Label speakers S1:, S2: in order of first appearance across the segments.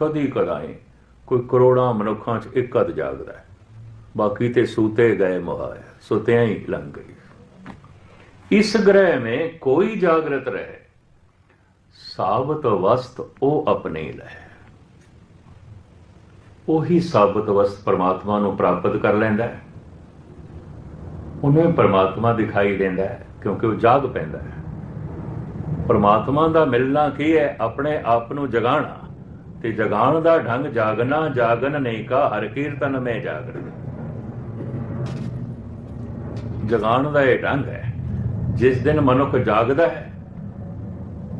S1: ਕਦੀ ਕਦਾਈ ਕੋਈ ਕਰੋੜਾਂ ਮਨੁੱਖਾਂ 'ਚ ਇੱਕ ਹੱਦ ਜਾਗਦਾ ਹੈ। ਬਾਕੀ ਤੇ ਸੂਤੇ ਗਏ ਮਹਾਇਆ, ਸੁਤਿਆਂ ਹੀ ਲੰਘ ਗਈ। ਇਸ ਗ੍ਰਹਿ ਮੇ ਕੋਈ ਜਾਗਰਤ ਰਹੇ, ਸਾਬਤ ਵਸਤ ਉਹ ਆਪਣੇ ਲੈ ਉਹੀ ਸਾਬਤ ਵਸਤ ਪਰਮਾਤਮਾ ਨੂੰ ਪ੍ਰਾਪਤ ਕਰ ਲੈਂਦਾ ਹੈ। ਉਹਨੂੰ ਪਰਮਾਤਮਾ ਦਿਖਾਈ ਦਿੰਦਾ ਹੈ, ਕਿਉਂਕਿ ਉਹ ਜਾਗ ਪੈਂਦਾ ਹੈ। ਪਰਮਾਤਮਾ ਦਾ ਮਿਲਣਾ ਕੀ ਹੈ? ਆਪਣੇ ਆਪ ਨੂੰ ਜਗਾਣਾ ਤੇ ਜਗਾਣ ਦਾ ਢੰਗ ਜਾਗਣਾ ਜਾਗਨ ਨਹੀਂ ਕਾ, ਹਰ ਕੀਰਤਨ ਮੈਂ ਜਾਗਣ। ਜਗਾਣ ਦਾ ਇਹ ਢੰਗ ਹੈ, ਜਿਸ ਦਿਨ ਮਨੁੱਖ ਜਾਗਦਾ ਹੈ,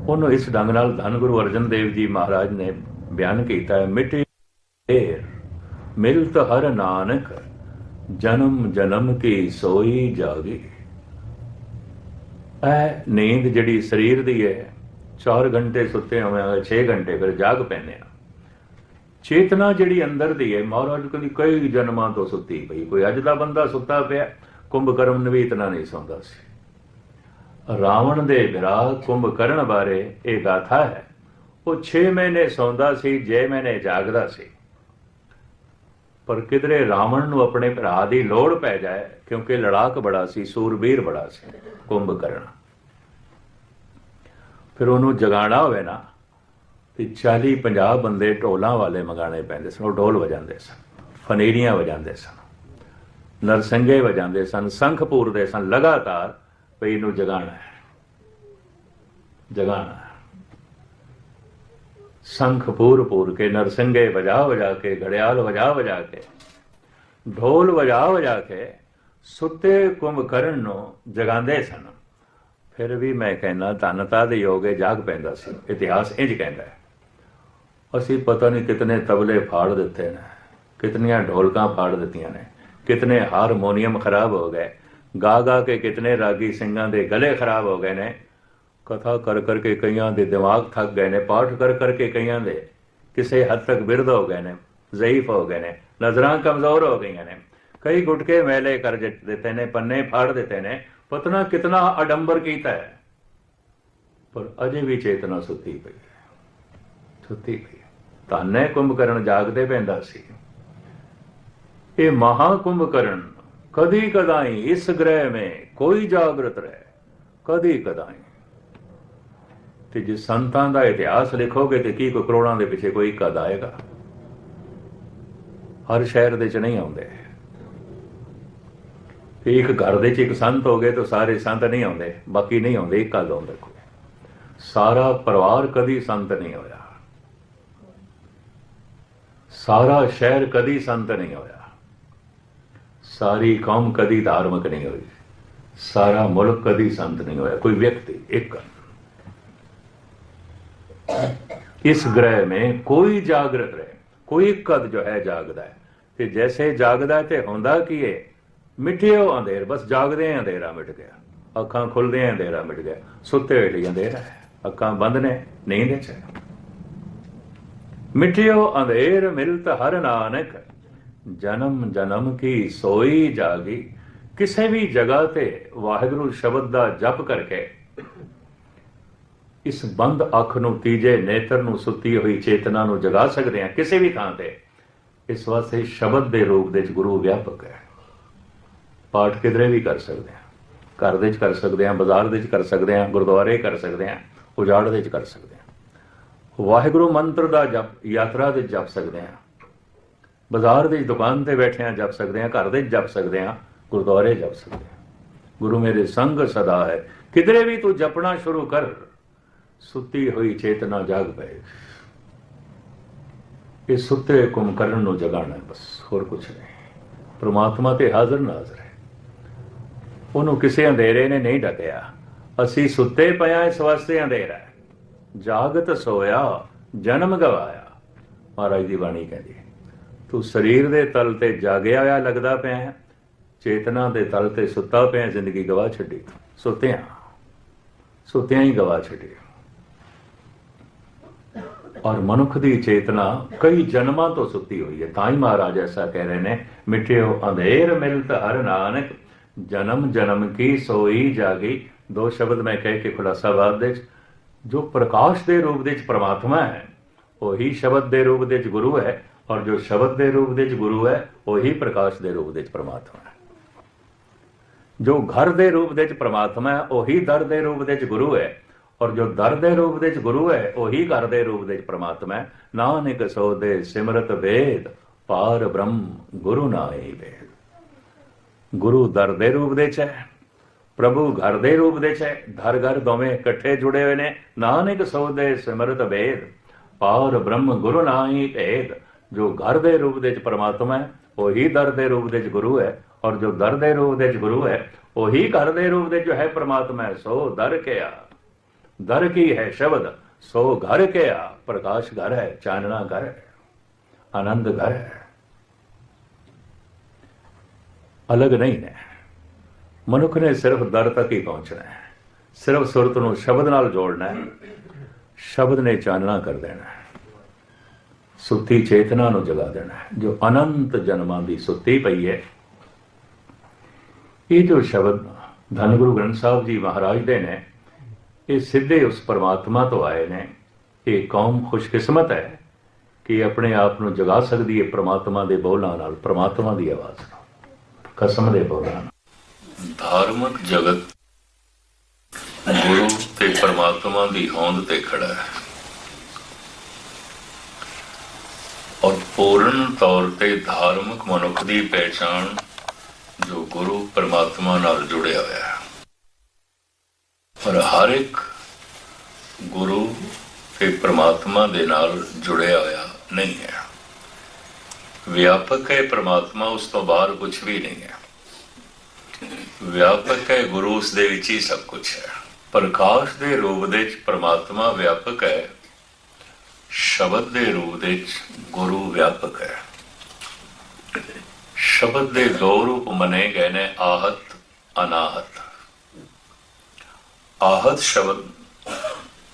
S1: ਉਹਨੂੰ ਇਸ ਢੰਗ ਨਾਲ ਧੰਨ ਗੁਰੂ ਅਰਜਨ ਦੇਵ ਜੀ ਮਹਾਰਾਜ ਨੇ ਬਿਆਨ ਕੀਤਾ ਹੈ, ਮਿਟੇ ਮਿਲਤ ਹਰ ਨਾਨਕ, ਜਨਮ ਜਨਮ ਕੀ ਸੋਈ ਜਾਗੀ। ਇਹ ਨੀਂਦ ਜਿਹੜੀ ਸਰੀਰ ਦੀ ਹੈ 4 ਘੰਟੇ ਸੁੱਤੇ ਹੋਵਾਂਗੇ 6 ਘੰਟੇ ਫਿਰ ਜਾਗ ਪੈਨੇ ਆ। ਚੇਤਨਾ ਜਿਹੜੀ ਅੰਦਰ ਦੀ ਹੈ, ਮਹਾਰਾਜ ਕਹਿੰਦੀ ਕਈ ਜਨਮਾਂ ਤੋਂ ਸੁੱਤੀ ਪਈ, ਕੋਈ ਅੱਜ ਦਾ ਬੰਦਾ ਸੁੱਤਾ ਪਿਆ ਕੁੰਭਕਰਮ ਨੇ ਵੀ ਇਤਨਾ ਨਹੀਂ ਸੌਂਦਾ ਸੀ। ਰਾਵਣ ਦੇ ਵਿਰਾਹ ਕੁੰਭਕਰਨ ਬਾਰੇ ਇਹ ਗਾਥਾ ਹੈ, ਉਹ 6 ਮਹੀਨੇ ਸੌਂਦਾ ਸੀ, ਜੇ ਮਹੀਨੇ ਜਾਗਦਾ ਸੀ। ਪਰ ਕਿਧਰੇ ਰਾਵਣ ਨੂੰ ਆਪਣੇ ਭਰਾ ਦੀ ਲੋੜ ਪੈ ਜਾਏ, ਕਿਉਂਕਿ ਲੜਾਕ ਬੜਾ ਸੀ, ਸੂਰਬੀਰ ਬੜਾ ਸੀ ਕੁੰਭਕਰਨ ਫਿਰ ਉਹਨੂੰ ਜਗਾਣਾ ਹੋਵੇ ਨਾ ਤੇ 40 50 ਬੰਦੇ ਢੋਲਾਂ ਵਾਲੇ ਮਗਾਣੇ ਪੈਂਦੇ ਸਨ, ਉਹ ਢੋਲ ਵਜਾਉਂਦੇ ਸਨ, ਫਨੇਰੀਆਂ ਵਜਾਉਂਦੇ ਸਨ, ਨਰਸੰਗੇ ਵਜਾਉਂਦੇ ਸਨ, ਸੰਖ ਪੂਰਦੇ ਸਨ, ਲਗਾਤਾਰ ਵੀ ਇਹਨੂੰ ਜਗਾਣਾ ਹੈ ਜਗਾਣਾ ਹੈ। ਪੂਰ ਪੂਰ ਕੇ, ਨਰਸੰਗੇ ਵਜਾ ਵਜਾ ਕੇ, ਘੜਿਆਲ ਵਜਾ ਵਜਾ ਕੇ, ਢੋਲ ਵਜਾ ਵਜਾ ਕੇ, ਸੁੱਤੇ ਕੁੰਭਕਰਨ ਨੂੰ ਜਗਾਉਂਦੇ ਸਨ। ਫਿਰ ਵੀ ਮੈਂ ਕਹਿੰਦਾ, ਧਨਤਾ ਦੇ ਯੋਗੇ ਜਾਗ ਪੈਂਦਾ ਸੀ, ਇਤਿਹਾਸ ਇੰਜ ਕਹਿੰਦਾ ਹੈ। ਅਸੀਂ ਪਤਾ ਨਹੀਂ ਕਿਤਨੇ ਤਬਲੇ ਫਾੜ ਦਿੱਤੇ ਨੇ, ਕਿਤਨੀਆਂ ਢੋਲਕਾਂ ਫਾੜ ਦਿੱਤੀਆਂ ਨੇ, ਕਿਤਨੇ ਹਾਰਮੋਨੀਅਮ ਖਰਾਬ ਹੋ ਗਏ, ਗਾ ਗਾ ਕੇ ਕਿਤਨੇ ਰਾਗੀ ਸਿੰਘਾਂ ਦੇ ਗਲੇ ਖਰਾਬ ਹੋ ਗਏ ਨੇ। ਕਥਾ ਕਰ ਕਰਕੇ ਕਈਆਂ ਦੇ ਦਿਮਾਗ ਥੱਕ ਗਏ ਨੇ, ਪਾਠ ਕਰ ਕਰਕੇ ਕਈਆਂ ਦੇ ਕਿਸੇ ਹੱਦ ਤੱਕ ਬਿਰਧ ਹੋ ਗਏ ਨੇ, ਜ਼ਈਫ ਹੋ ਗਏ ਨੇ, ਨਜ਼ਰਾਂ ਕਮਜ਼ੋਰ ਹੋ ਗਈਆਂ ਨੇ। ਕਈ ਗੁਟਕੇ ਮੈਲੇ ਕਰ ਦਿੱਤੇ ਨੇ, ਪੰਨੇ ਫਾੜ ਦਿੱਤੇ ਨੇ, ਪਤਨਾ ਕਿਤਨਾ ਅਡੰਬਰ ਕੀਤਾ ਹੈ। ਪਰ ਅਜੇ ਵੀ ਚੇਤਨਾ ਸੁੱਤੀ ਪਈ ਹੈ। ਸੁੱਤੀ ਪਈ ਹੈ ਕੁੰਭਕਰਨ ਜਾਗਦੇ ਪੈਂਦਾ ਸੀ। ਇਹ ਮਹਾ ਕੁੰਭਕਰਨ ਕਦੀ ਕਦਾਈ ਇਸ ਗ੍ਰਹਿ ਮੇ ਕੋਈ ਜਾਗਰਤ ਰਹੇ, ਕਦੀ ਕਦਾਈ। ਤੇ ਜੇ ਸੰਤਾਂ ਦਾ ਇਤਿਹਾਸ ਲਿਖੋਗੇ ਤੇ ਕੀ ਕੋ ਕਰੋੜਾਂ ਦੇ ਪਿੱਛੇ ਕੋਈ ਕਦ ਆਏਗਾ? ਹਰ ਸ਼ਹਿਰ ਦੇ ਚ ਨਹੀਂ ਆਉਂਦੇ। ਤੇ ਇੱਕ ਘਰ ਦੇ ਚ ਇੱਕ ਸੰਤ ਹੋ ਗਏ ਤਾਂ ਸਾਰੇ ਸੰਤ ਨਹੀਂ ਆਉਂਦੇ, ਬਾਕੀ ਨਹੀਂ ਆਉਂਦੇ, ਇੱਕ ਕਦ ਆਉਂਦੇ ਕੋਈ। ਸਾਰਾ ਪਰਿਵਾਰ ਕਦੀ ਸੰਤ ਨਹੀਂ ਹੋਇਆ। ਸਾਰਾ ਸ਼ਹਿਰ ਕਦੀ ਸੰਤ ਨਹੀਂ ਹੋਇਆ। ਸਾਰੀ ਕੌਮ ਕਦੀ ਧਾਰਮਿਕ ਨਹੀਂ ਹੋਈ। ਸਾਰਾ ਮੁਲਕ ਕਦੀ ਸੰਤ ਨਹੀਂ ਹੋਇਆ। ਕੋਈ ਵਿਅਕਤੀ ਇੱਕ। ਇਸ ਗ੍ਰਹਿ ਮੇ ਕੋਈ ਜਾਗਰਤ ਰਹੇ। ਕੋਈ ਕਦ ਜੋ ਹੈ ਜਾਗਦਾ ਹੈ। ਤੇ ਜੈਸੇ ਜਾਗਦਾ ਤੇ ਹੁੰਦਾ ਕੀ ਹੈ ਮਿੱਠੇ ਹੋ ਅੰਧੇਰ। ਬਸ ਜਾਗਦੇ ਆਂ, ਅੰਧੇਰਾ ਮਿਟ ਗਿਆ। ਅੱਖਾਂ ਖੁੱਲਦੇ ਆਂ, ਅੰਧੇਰਾ ਮਿਟ ਗਿਆ। ਸੁੱਤੇ ਹੋਏ ਅੰਧੇਰਾ ਅੱਖਾਂ ਬੰਦ ਨੇ ਨਹੀਂ ਚ ਮਿਟਿਓ ਅੰਧੇਰ ਮਿਲਤ ਹਰ ਨਾਨਕ, ਜਨਮ ਜਨਮ ਕੀ ਸੋਈ ਜਾਗੀ, ਕਿਸੇ ਵੀ ਜਗ੍ਹਾ ਤੇ ਵਾਹਿਗੁਰੂ ਸ਼ਬਦ ਦਾ ਜਪ ਕਰਕੇ। ਇਸ ਬੰਦ ਅੱਖ ਨੂੰ ਤੀਜੇ ਨੇਤਰ ਨੂੰ ਸੁੱਤੀ ਹੋਈ ਚੇਤਨਾ ਨੂੰ ਜਗਾ ਸਕਦੇ ਹਾਂ ਕਿਸੇ ਵੀ ਥਾਂ ਤੇ। ਇਸ ਵਾਸਤੇ ਸ਼ਬਦ ਦੇ ਰੂਪ ਦੇ ਵਿੱਚ ਗੁਰੂ ਵਿਆਪਕ ਹੈ। ਪਾਠ ਕਿਧਰੇ ਵੀ ਕਰ ਸਕਦੇ ਹਾਂ। ਘਰ ਦੇ ਵਿੱਚ ਕਰ ਸਕਦੇ ਹਾਂ, ਬਾਜ਼ਾਰ ਦੇ ਵਿੱਚ ਕਰ ਸਕਦੇ ਹਾਂ, ਗੁਰਦੁਆਰੇ ਕਰ ਸਕਦੇ ਹਾਂ, ਉਜਾੜ ਦੇ ਵਿੱਚ ਕਰ ਸਕਦੇ ਹਾਂ। ਵਾਹਿਗੁਰੂ ਮੰਤਰ ਦਾ ਜਪ, ਯਾਤਰਾ 'ਤੇ ਜਪ ਸਕਦੇ ਹਾਂ। ਬਾਜ਼ਾਰ ਦੀ ਦੁਕਾਨ ਤੇ ਬੈਠੇ ਹਾਂ, ਜਪ ਸਕਦੇ ਹਾਂ, ਘਰ ਦੇ ਜਪ ਸਕਦੇ ਹਾਂ, ਗੁਰਦੁਆਰੇ ਜਪ ਸਕਦੇ ਹਾਂ। ਗੁਰੂ ਮੇਰੇ ਸੰਗ ਸਦਾ ਹੈ। ਕਿਧਰੇ ਵੀ ਤੂੰ ਜਪਣਾ ਸ਼ੁਰੂ ਕਰ, ਸੁੱਤੀ ਹੋਈ ਚੇਤਨਾ ਜਾਗ ਪਏ। ਇਹ ਸੁੱਤੇ ਕੁੰਭਕਰਨ ਨੂੰ ਜਗਾਣਾ ਬਸ, ਹੋਰ ਕੁਝ ਨਹੀਂ। ਪ੍ਰਮਾਤਮਾ ਤੇ ਹਾਜ਼ਰ ਨਾਜ਼ਰ ਹੈ। ਉਹਨੂੰ ਕਿਸੇ ਅੰਧੇਰੇ ਨੇ ਨਹੀਂ ਡਕਿਆ। ਅਸੀਂ ਸੁੱਤੇ ਪਿਆ ਇਸ ਵਾਸਤੇ ਅੰਧੇਰਾ ਜਾਗਤ ਸੋਇਆ, ਜਨਮ ਗਵਾਇਆ। ਮਹਾਰਾਜ ਦੀ ਬਾਣੀ ਕਹਿੰਦੀ ਤੂੰ ਸਰੀਰ ਦੇ ਤਲ ਤੇ ਜਾਗਿਆ ਹੋਇਆ ਲੱਗਦਾ ਪਿਆ ਹੈ, ਚੇਤਨਾ ਦੇ ਤਲ ਤੇ ਸੁੱਤਾ ਪਿਆ ਜ਼ਿੰਦਗੀ ਗਵਾ ਛੱਡੀ। ਸੁੱਤਿਆਂ ਸੁੱਤਿਆਂ ਹੀ ਗਵਾ ਛੱਡੀ ਔਰ ਮਨੁੱਖ ਦੀ ਚੇਤਨਾ ਕਈ ਜਨਮਾਂ ਤੋਂ ਸੁੱਤੀ ਹੋਈ ਹੈ। ਤਾਂ ਹੀ ਮਹਾਰਾਜ ਐਸਾ ਕਹਿ ਰਹੇ ਨੇ ਮਿਟਿਓ ਅੰਧੇਰ ਮਿਲਤ ਹਰ ਨਾਨਕ, ਜਨਮ ਜਨਮ ਕੀ ਸੋਈ ਜਾਗੀ? ਦੋ ਸ਼ਬਦ ਮੈਂ ਕਹਿ ਕੇ ਖੁਲਾਸਾ ਬਾਦ ਦੇ ਜੋ ਪ੍ਰਕਾਸ਼ ਦੇ ਰੂਪ ਦੇ ਵਿੱਚ ਪ੍ਰਮਾਤਮਾ ਹੈ, ਉਹੀ ਸ਼ਬਦ ਦੇ ਰੂਪ ਦੇ ਵਿੱਚ ਗੁਰੂ ਹੈ ਔਰ ਜੋ ਸ਼ਬਦ ਦੇ ਰੂਪ ਦੇ ਵਿੱਚ ਗੁਰੂ ਹੈ, ਉਹੀ ਪ੍ਰਕਾਸ਼ ਦੇ ਰੂਪ ਦੇ ਵਿੱਚ ਪ੍ਰਮਾਤਮਾ ਹੈ। ਜੋ ਘਰ ਦੇ ਰੂਪ ਦੇ ਵਿੱਚ ਪ੍ਰਮਾਤਮਾ ਹੈ, ਉਹੀ ਦਰ ਦੇ ਰੂਪ ਦੇ ਵਿੱਚ ਗੁਰੂ ਹੈ ਔਰ ਜੋ ਦਰ ਦੇ ਰੂਪ ਦੇ ਵਿੱਚ ਗੁਰੂ ਹੈ, ਉਹੀ ਘਰ ਦੇ ਰੂਪ ਦੇ ਵਿੱਚ ਪ੍ਰਮਾਤਮਾ ਹੈ। ਨਾਨਕ ਸੋ ਦੇ ਸਿਮਰਤ ਵੇਦ, ਪਾਰ ਬ੍ਰਹਮ ਗੁਰੂ ਨਾਏ ਵੇਦ। ਗੁਰੂ ਦਰ ਦੇ ਰੂਪ ਦੇ ਵਿੱਚ ਹੈ ਪ੍ਰਭੂ ਘਰ ਦੇ ਰੂਪ ਦੇ ਚ ਹੈ ਘਰ ਦੋਵੇਂ ਇਕੱਠੇ ਜੁੜੇ ਹੋਏ ਨੇ। ਨਾਨਕ ਸੋ ਦੇ ਸਿਮਰਤ ਵੇਦ ਪਾਰ ਬ੍ਰਹਮ ਗੁਰੂ ਨਾਹੀ ਭੇਦ। ਜੋ ਘਰ ਦੇ ਰੂਪ ਦੇ ਚ ਪਰਮਾਤਮਾ ਹੈ, ਉਹੀ ਦਰ ਦੇ ਰੂਪ ਦੇ ਚ ਗੁਰੂ ਹੈ, ਔਰ ਜੋ ਦਰ ਦੇ ਰੂਪ ਦੇ ਚ ਗੁਰੂ ਹੈ, ਉਹੀ ਘਰ ਦੇ ਰੂਪ ਦੇ ਜੋ ਹੈ ਪਰਮਾਤਮਾ ਹੈ, ਸੋ ਦਰ ਕਿਆ। ਦਰ ਕੀ ਹੈ ਸ਼ਬਦ, ਸੋ ਘਰ ਕਿਆ। ਪ੍ਰਕਾਸ਼ ਘਰ ਹੈ, ਚਾਨਣਾ ਘਰ ਹੈ, ਆਨੰਦ ਘਰ ਹੈ। ਅਲੱਗ ਨਹੀਂ ਨੇ। ਮਨੁੱਖ ਨੇ ਸਿਰਫ ਦਰ ਤੱਕ ਹੀ ਪਹੁੰਚਣਾ ਹੈ। ਸਿਰਫ ਸੁਰਤ ਨੂੰ ਸ਼ਬਦ ਨਾਲ ਜੋੜਨਾ ਹੈ। ਸ਼ਬਦ ਨੇ ਚਾਨਣਾ ਕਰ ਦੇਣਾ ਹੈ। ਸੁੱਤੀ ਚੇਤਨਾ ਨੂੰ ਜਗਾ ਦੇਣਾ ਹੈ। ਜੋ ਅਨੰਤ ਜਨਮਾਂ ਦੀ ਸੁੱਤੀ ਪਈ ਹੈ, ਇਹ ਜੋ ਸ਼ਬਦ ਧੰਨ ਗੁਰੂ ਗ੍ਰੰਥ ਸਾਹਿਬ ਜੀ ਮਹਾਰਾਜ ਦੇ ਨੇ, ਇਹ ਸਿੱਧੇ ਉਸ ਪਰਮਾਤਮਾ ਤੋਂ ਆਏ ਨੇ। ਇਹ ਕੌਮ ਖੁਸ਼ਕਿਸਮਤ ਹੈ ਕਿ ਆਪਣੇ ਆਪ ਨੂੰ ਜਗਾ ਸਕਦੀ ਹੈ ਪਰਮਾਤਮਾ ਦੇ ਬੋਲਾਂ ਨਾਲ, ਪਰਮਾਤਮਾ ਦੀ ਆਵਾਜ਼ ਨਾਲ, ਕਸਮ ਦੇ ਬੋਲਾਂ ਨਾਲ। ਧਾਰਮਿਕ ਜਗਤ ਗੁਰੂ ਤੇ ਪਰਮਾਤਮਾ ਦੀ ਹੋਂਦ ਤੇ ਖੜਾ ਹੈ। ਔਰ ਪੂਰਨ ਤੌਰ ਤੇ ਧਾਰਮਿਕ ਮਨੁੱਖ ਦੀ ਪਹਿਚਾਣ ਜੋ ਗੁਰੂ ਪਰਮਾਤਮਾ ਨਾਲ ਜੁੜਿਆ ਹੋਇਆ ਹੈ। ਔਰ ਹਰ ਇੱਕ ਗੁਰੂ ਤੇ ਪਰਮਾਤਮਾ ਦੇ ਨਾਲ ਜੁੜਿਆ ਹੋਇਆ ਨਹੀਂ ਹੈ। ਵਿਆਪਕ ਹੈ ਪਰਮਾਤਮਾ, ਉਸ ਤੋਂ ਬਾਹਰ ਕੁਝ ਵੀ ਨਹੀਂ ਹੈ। ਵਿਆਪਕ ਹੈ, ਗੁਰੂ ਉਸ ਦੇ ਵਿੱਚ ਹੀ ਸਭ ਕੁਝ ਹੈ। ਪ੍ਰਕਾਸ਼ ਦੇ ਰੂਪ ਦੇ ਵਿੱਚ ਪ੍ਰਮਾਤਮਾ ਵਿਆਪਕ ਹੈ। ਸ਼ਬਦ ਦੇ ਰੂਪ ਦੇ ਵਿੱਚ ਗੁਰੂ ਵਿਆਪਕ ਹੈ। ਸ਼ਬਦ ਦੇ ਦੋ ਰੂਪ ਮਨੇ ਗਏ ਨੇ, ਆਹਤ, ਅਨਾਹਤ। ਆਹਤ ਸ਼ਬਦ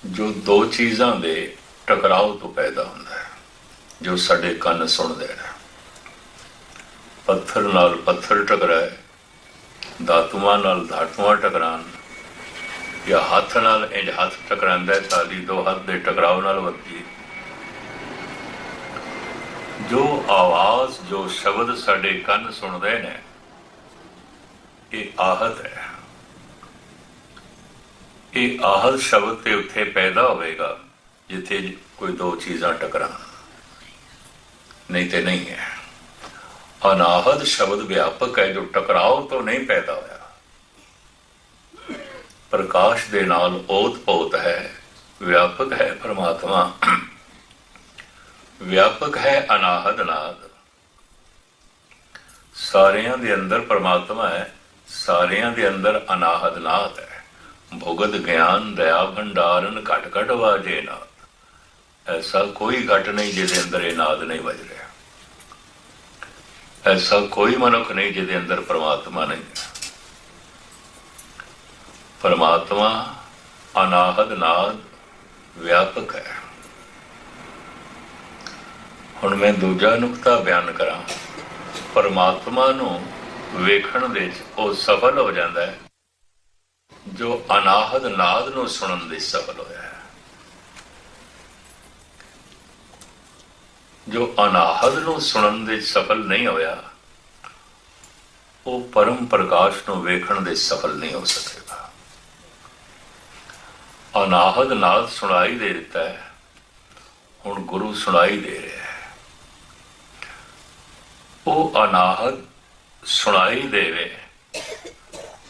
S1: ਜੋ ਦੋ ਚੀਜ਼ਾਂ ਦੇ ਟਕਰਾਓ ਤੋਂ ਪੈਦਾ ਹੁੰਦਾ ਹੈ, ਜੋ ਸਾਡੇ ਕੰਨ ਸੁਣਦੇ ਨੇ। ਪੱਥਰ ਨਾਲ ਪੱਥਰ ਟਕਰਾਏ ਧਾਤੂਆਂ ਨਾਲ ਧਾਤੂਆਂ ਟਕਰਾਣ ਜਾਂ ਹੱਥ ਨਾਲ ਇੰਜ ਹੱਥ ਟਕਰਾਉਂਦਾ ਹੈ ਤਾਲੀ ਦੋ ਹੱਥ ਦੇ ਟਕਰਾਓ ਨਾਲ ਵੱਧਦੀ ਜੋ ਆਵਾਜ਼, ਜੋ ਸ਼ਬਦ ਸਾਡੇ ਕੰਨ ਸੁਣਦੇ ਨੇ, ਇਹ ਆਹਤ ਹੈ। ਇਹ ਆਹਤ ਸ਼ਬਦ ਤੇ ਉੱਥੇ ਪੈਦਾ ਹੋਵੇਗਾ, ਜਿੱਥੇ ਕੋਈ ਦੋ ਚੀਜ਼ਾਂ ਟਕਰਾਣ ਨਹੀਂ ਤੇ ਨਹੀਂ ਹੈ। ਅਨਾਹਦ ਸ਼ਬਦ ਵਿਆਪਕ ਹੈ, ਜੋ ਟਕਰਾਓ ਤੋਂ ਨਹੀਂ ਪੈਦਾ ਹੋਇਆ। ਪ੍ਰਕਾਸ਼ ਦੇ ਨਾਲ ਓਤ-ਪੋਤ ਹੈ, ਵਿਆਪਕ ਹੈ ਪਰਮਾਤਮਾ। ਵਿਆਪਕ ਹੈ ਅਨਾਹਦ ਨਾਦ। ਸਾਰਿਆਂ ਦੇ ਅੰਦਰ ਪਰਮਾਤਮਾ ਹੈ, ਸਾਰਿਆਂ ਦੇ ਅੰਦਰ ਅਨਾਹਦ ਨਾਦ ਹੈ। ਭੁਗਤ ਗਿਆਨ, ਦਇਆ, ਭੰਡਾਰਨ ਘਟ ਘਟ ਵਾਜੇ ਨਾਦ। ਐਸਾ ਕੋਈ ਘਟ ਨਹੀਂ ਜਿਹਦੇ ਅੰਦਰ ਇਹ ਨਾਦ ਨਹੀਂ ਵੱਜ ਰਿਹਾ। ਐਸਾ ਕੋਈ ਮਨੁੱਖ ਨਹੀਂ ਜਿਹਦੇ ਅੰਦਰ ਪਰਮਾਤਮਾ ਨਹੀਂ ਪਰਮਾਤਮਾ ਅਨਾਹਦ ਨਾਦ ਵਿਆਪਕ ਹੈ। ਹੁਣ ਮੈਂ ਦੂਜਾ ਨੁਕਤਾ ਬਿਆਨ ਕਰਾਂ। ਪਰਮਾਤਮਾ ਨੂੰ ਵੇਖਣ ਦੇ ਵਿੱਚ ਉਹ ਸਫਲ ਹੋ ਜਾਂਦਾ ਹੈ। ਜੋ ਅਨਾਹਦ ਨਾਦ ਨੂੰ ਸੁਣਨ ਦੇ ਸਫਲ ਹੋਇਆ ਜੋ ਅਨਾਹਦ ਨੂੰ ਸੁਣਨ ਦੇ ਸਫਲ ਨਹੀਂ ਹੋਇਆ, ਉਹ ਪਰਮ ਪ੍ਰਕਾਸ਼ ਨੂੰ ਵੇਖਣ ਦੇ ਸਫਲ ਨਹੀਂ ਹੋ ਸਕੇਗਾ। ਅਨਾਹਦ ਨਾਦ ਸੁਣਾਈ ਦੇ ਦਿੱਤਾ ਹੈ, ਹੁਣ ਗੁਰੂ ਸੁਣਾਈ ਦੇ ਰਿਹਾ ਹੈ। ਉਹ ਅਨਾਹਦ ਸੁਣਾਈ ਦੇਵੇ,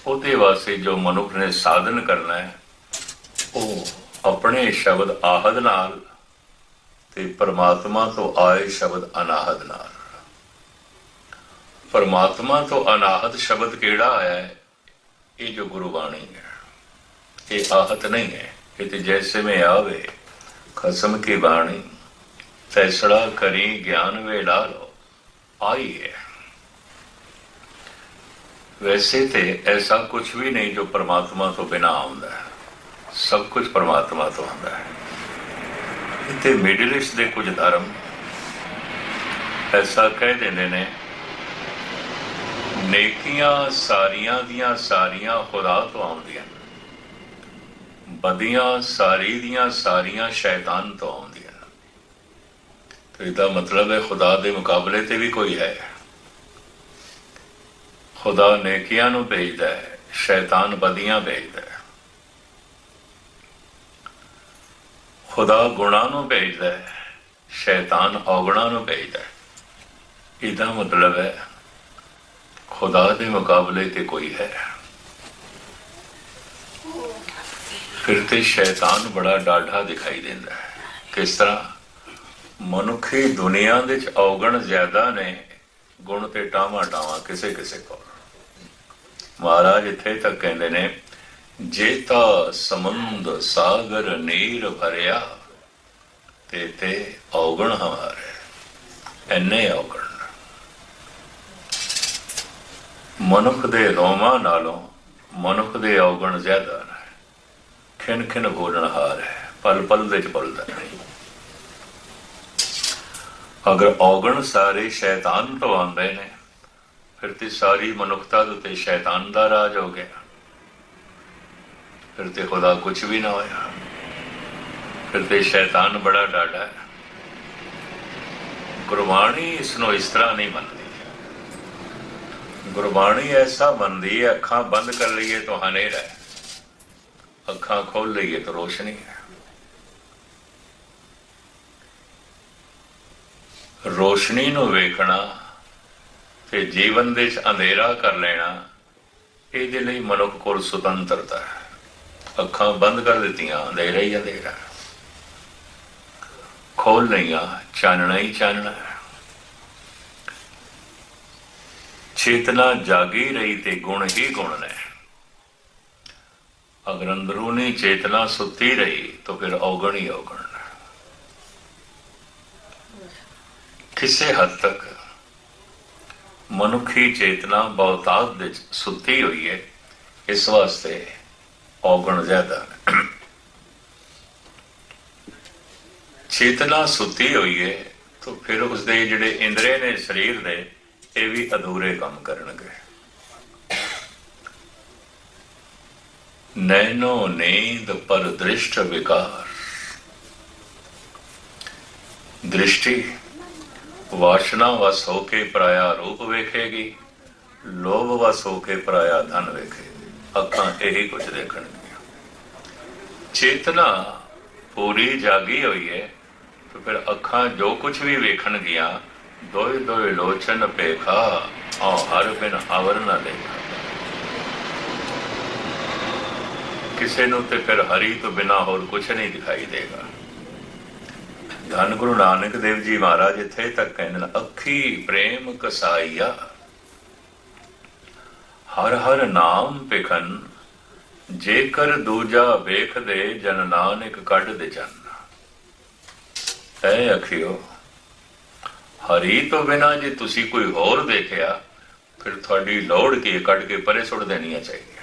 S1: ਉਹਦੇ ਵਾਸਤੇ ਜੋ ਮਨੁੱਖ ਨੇ ਸਾਧਨ ਕਰਨਾ ਹੈ, ਉਹ ਆਪਣੇ ਸ਼ਬਦ ਆਹਦ ਨਾਲ ਤੇ ਪਰਮਾਤਮਾ ਤੋਂ ਆਏ ਸ਼ਬਦ ਅਨਾਹਦ ਨਾਲ। ਪਰਮਾਤਮਾ ਤੋਂ ਅਨਾਹਦ ਸ਼ਬਦ ਕਿਹੜਾ ਆਇਆ ਹੈ? ਇਹ ਜੋ ਗੁਰੂ ਬਾਣੀ ਹੈ। ਇਹ ਆਹਤ ਨਹੀਂ ਹੈ ਇਹ ਤੇ ਜੈਸੇ ਮੈਂ ਆਵੇ, ਖਸਮ ਕੀ ਬਾਣੀ ਤੈਸੜਾ ਕਰੀ ਗਿਆਨ ਵੇ ਲਾ ਲੋ ਆਈ ਹੈ। ਵੈਸੇ ਤੇ ਐਸਾ ਕੁਝ ਵੀ ਨਹੀਂ ਜੋ ਪਰਮਾਤਮਾ ਤੋਂ ਬਿਨਾ ਆਉਂਦਾ ਹੈ। ਸਭ ਕੁਝ ਪਰਮਾਤਮਾ ਤੋਂ ਆਉਂਦਾ ਹੈ। ਇੱਥੇ ਮਿਡਲ ਈਸਟ ਦੇ ਕੁਝ ਧਰਮ ਐਸਾ ਕਹਿ ਦਿੰਦੇ ਨੇ, ਨੇਕੀਆਂ ਸਾਰੀਆਂ ਦੀਆਂ ਸਾਰੀਆਂ ਖੁਦਾ ਤੋਂ ਆਉਂਦੀਆਂ ਬਦੀਆਂ ਸਾਰੀ ਦੀਆਂ ਸਾਰੀਆਂ ਸ਼ੈਤਾਨ ਤੋਂ ਆਉਂਦੀਆਂ। ਤੇ ਇਹਦਾ ਮਤਲਬ ਹੈ ਖੁਦਾ ਦੇ ਮੁਕਾਬਲੇ ਤੇ ਵੀ ਕੋਈ ਹੈ। ਖੁਦਾ ਨੇਕੀਆਂ ਨੂੰ ਭੇਜਦਾ ਹੈ, ਸ਼ੈਤਾਨ ਬਦੀਆਂ ਭੇਜਦਾ ਹੈ। ਖੁਦਾ ਗੁਣਾਂ ਨੂੰ ਭੇਜਦਾ ਹੈ, ਸ਼ੈਤਾਨ ਔਗਣਾਂ ਨੂੰ ਭੇਜਦਾ ਹੈ। ਇਹਦਾ ਮਤਲਬ ਹੈ, ਖੁਦਾ ਦੇ ਮੁਕਾਬਲੇ ਤੇ ਕੋਈ ਹੈ। ਫਿਰ ਤੇ ਸ਼ੈਤਾਨ ਬੜਾ ਡਾਢਾ ਦਿਖਾਈ ਦਿੰਦਾ ਹੈ। ਕਿਸ ਤਰ੍ਹਾਂ? ਮਨੁੱਖੀ ਦੁਨੀਆ ਦੇ ਵਿੱਚ ਔਗਣ ਜ਼ਿਆਦਾ ਨੇ, ਗੁਣ ਤੇ ਟਾਵਾ ਟਾਵਾ ਕਿਸੇ ਕਿਸੇ ਕੋਲ। ਮਹਾਰਾਜ ਇੱਥੇ ਤੱਕ ਕਹਿੰਦੇ ਨੇ ਜੇਤਾ ਸਮੁੰਦ ਸਾਗਰ ਨੀਰ ਭਰਿਆ, ਤੇ ਤੇ ਔਗਣ ਹਮਾਰੇ, ਐਨੇ ਔਗਣ। ਮਨੁੱਖ ਦੇ ਰੋਮਾਂ ਨਾਲੋਂ ਮਨੁੱਖ ਦੇ ਔਗਣ ਜ਼ਿਆਦਾ ਨੇ। ਖਿਨ ਖਿਨ ਹਾਰ ਹੈ, ਪਲ ਪਲ ਵਿੱਚ ਬੋਲਦਾ ਨਹੀਂ। ਅਗਰ ਔਗਣ ਸਾਰੇ ਸ਼ੈਤਾਨ ਤੋਂ ਆਉਂਦੇ ਨੇ, ਫਿਰ ਤੇ ਸਾਰੀ ਮਨੁੱਖਤਾ ਦੇ ਉੱਤੇ ਸ਼ੈਤਾਨ ਦਾ ਰਾਜ ਹੋ ਗਿਆ। ਫਿਰ ਤੇ ਖੁਦਾ ਕੁਝ ਵੀ ਨਾ ਹੋਇਆ। ਫਿਰ ਤੇ ਸ਼ੈਤਾਨ ਬੜਾ ਡਾਡਾ ਹੈ। ਗੁਰਬਾਣੀ ਇਸ ਨੂੰ ਇਸ ਤਰ੍ਹਾਂ ਨਹੀਂ ਮੰਨਦੀ। ਗੁਰਬਾਣੀ ਐਸਾ ਮੰਨਦੀ ਹੈ, ਅੱਖਾਂ ਬੰਦ ਕਰ ਲਈਏ ਤਾਂ ਹਨੇਰਾ ਹੈ। ਅੱਖਾਂ ਖੋਲ ਲਈਏ ਤਾਂ ਰੋਸ਼ਨੀ ਹੈ। ਰੋਸ਼ਨੀ ਨੂੰ ਵੇਖਣਾ ਤੇ ਜੀਵਨ ਦੇ ਅੰਧੇਰਾ ਕਰ ਲੈਣਾ, ਇਹਦੇ ਲਈ ਮਨੁੱਖ ਕੋਲ ਸੁਤੰਤਰਤਾ ਹੈ। ਅੱਖਾਂ ਬੰਦ ਕਰ ਦਿੱਤੀਆਂ, ਅੰਧੇਰਾ ਹੀ ਅੰਧੇਰਾ। ਖੋਲ ਲਈਆਂ, ਚਾਨਣਾ ਹੀ ਚਾਨਣਾ। ਚੇਤਨਾ ਜਾਗੀ ਰਹੀ ਤੇ ਗੁਣ ਹੀ ਗੁਣ ਨੇ। ਅਗਰ ਅੰਦਰੂਨੀ ਚੇਤਨਾ ਸੁੱਤੀ ਰਹੀ, ਤਾਂ ਫਿਰ ਔਗਣ ਹੀ ਔਗਣ ਕਿਸੇ ਹੱਦ ਤੱਕ ਮਨੁੱਖੀ ਚੇਤਨਾ ਬਹੁਤਾਤ ਵਿੱਚ ਸੁੱਤੀ ਹੋਈ ਹੈ ਇਸ ਵਾਸਤੇ ਔਗਣ ਜ਼ਿਆਦਾ। ਚੇਤਨਾ ਸੁੱਤੀ ਹੋਈ ਹੈ ਤਾਂ ਫਿਰ ਉਸ ਦੇ ਜਿਹੜੇ ਇੰਦਰੇ ਨੇ ਸਰੀਰ ਦੇ, ਇਹ ਵੀ ਅਧੂਰੇ ਕੰਮ ਕਰਨਗੇ। ਨੈਨੋ ਨੀਂਦ ਪਰ ਦ੍ਰਿਸ਼ਟ ਵਿਕਾਰ। ਦ੍ਰਿਸ਼ਟੀ ਵਾਸ਼ਨਾ ਵਸ ਹੋ ਕੇ ਪਰਾਇਆ ਰੂਪ ਵੇਖੇਗੀ, ਲੋਭ ਵਸ ਹੋ ਕੇ ਪਰਾਇਆ ਧਨ ਵੇਖੇਗੀ। ਅੱਖਾਂ ਇਹੀ ਕੁਝ ਦੇਖਣਗੀਆਂ ਚੇਤਨਾ ਪੂਰੀ ਜਾਗੀ ਹੋਈ ਹੈ ਤੇ ਫਿਰ ਅੱਖਾਂ ਜੋ ਕੁਝ ਵੀ ਵੇਖਣਗੀਆਂ ਦੋਏ ਦੋਏ ਲੋਚਨ ਪੇਖਾ ਆ ਹਰ ਬਿਨ ਅਵਰ ਨਾ ਦੇਖਾ। ਕਿਸੇ ਨੂੰ ਤੇ ਫਿਰ ਹਰੀ ਤੋਂ ਬਿਨਾ ਹੋਰ ਕੁਝ ਨਹੀਂ ਦਿਖਾਈ ਦੇਗਾ। ਧੰਨ ਗੁਰੂ ਨਾਨਕ ਦੇਵ ਜੀ ਮਹਾਰਾਜ, ਇੱਥੇ ਤੱਕ ਕਹਿੰਦੇ ਨੇ ਅੱਖੀ ਪ੍ਰੇਮ ਕਸਾਈਆ। ਹਰ ਹਰ ਨਾਮ ਪਿਖਨ ਜੇਕਰ ਦੂਜਾ ਵੇਖਦੇ ਜਨ ਨਾਨਕ ਕੱਢ ਦੇ ਜਨ ਐ ਅਖਿਓ, ਹਰੀ ਤੋਂ ਬਿਨਾ ਜੇ ਤੁਸੀਂ ਕੋਈ ਹੋਰ ਦੇਖਿਆ ਫਿਰ ਤੁਹਾਡੀ ਲੋੜ ਕੀ ਕੱਢ ਕੇ ਪਰੇ ਸੁੱਟ ਦੇਣੀਆਂ ਚਾਹੀਦੀਆਂ